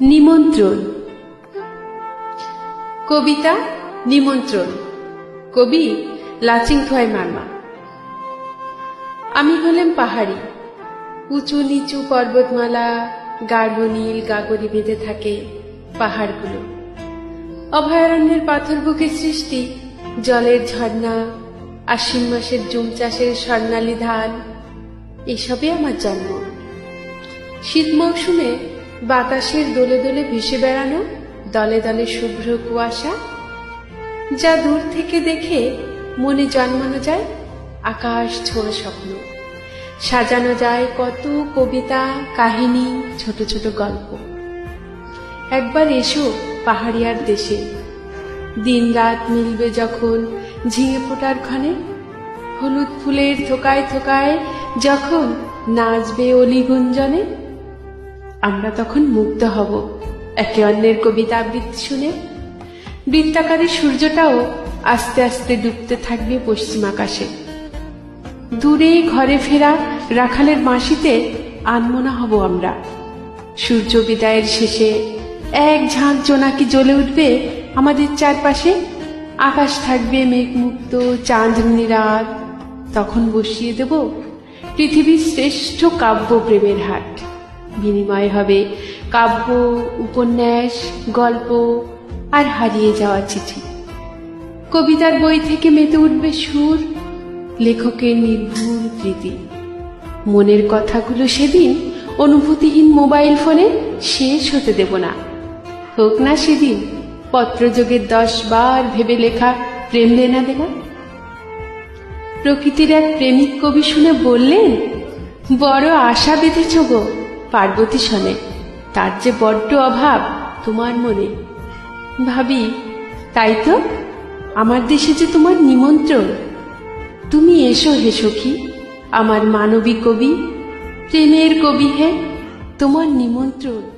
নিমন্ত্রণ। কবিতা নিমন্ত্রণ। কবি লাচিং থোয়াই মারমা। আমি হলাম পাহাড়ি। উঁচু নিচু পর্বতমালা, গাঢ় নীল গাগরি বেঁধে থাকে পাহাড়গুলো। অভয়ারণ্যের পাথর বুকে সৃষ্টি, জলের ঝর্ণা, আশ্বিন মাসের জুম চাষের স্বর্ণালী ধান এসবে আমার জন্ম। শীত মৌসুমে বাতাসের দোলে দোলে ভেসে বেড়ানো, দলে দলে শুভ্র কুয়াশা, যা দূর থেকে দেখে মনে জন্মানো যায় আকাশ ছোঁয়া স্বপ্ন। সাজানো যায় কত কবিতা, কাহিনী, ছোট ছোট গল্প। একবার এসো পাহাড়িয়ার দেশে। দিন রাত মিলবে যখন ঝিঙে ফোটার ক্ষণে হলুদ ফুলের থোকায় থোকায় যখন নাচবে অলি গুঞ্জনে আমরা তখন মুগ্ধ হব। একে অন্যের কবিতা আবৃত্তি শুনে বৃত্তাকারে সূর্যটাও আস্তে আস্তে ডুবতে থাকবে পশ্চিম আকাশে। দূরে ঘরে ফেরা রাখালের মাসিতে আনমনা হব আমরা। সূর্য বিদায়ের শেষে এক ঝাঁক জোনাকি জ্বলে উঠবে আমাদের চারপাশে। আকাশ থাকবে মেঘমুক্ত চাঁদনি রাত তখন বসিয়ে দেব পৃথিবীর শ্রেষ্ঠ কাব্য প্রেমের হাট। বিনিময় হবে কাব্য, উপন্যাস, গল্প আর হারিয়ে যাওয়া চিঠি। কবিতার বই থেকে মেতে উঠবে সুর, লেখকের নির্ভুল প্রীতি মনের কথাগুলো সেদিন অনুভূতিহীন মোবাইল ফোনে শেষ হতে দেব না। হোক না সেদিন পত্রযোগের দশ বার ভেবে লেখা প্রেম লেনা দেনা প্রকৃতির এক প্রেমিক কবি শুনে বললেন, বড় আশা বেঁধেছ গো পার্বতী শনে, তার যে বড্ড অভাব তোমার মনে। ভাবি, তাই তো? আমার দেশে যে তোমার নিমন্ত্রণ। তুমি এসো হে সখী, আমার মানবী কবি, প্রেমের কবি হে তোমার নিমন্ত্রণ।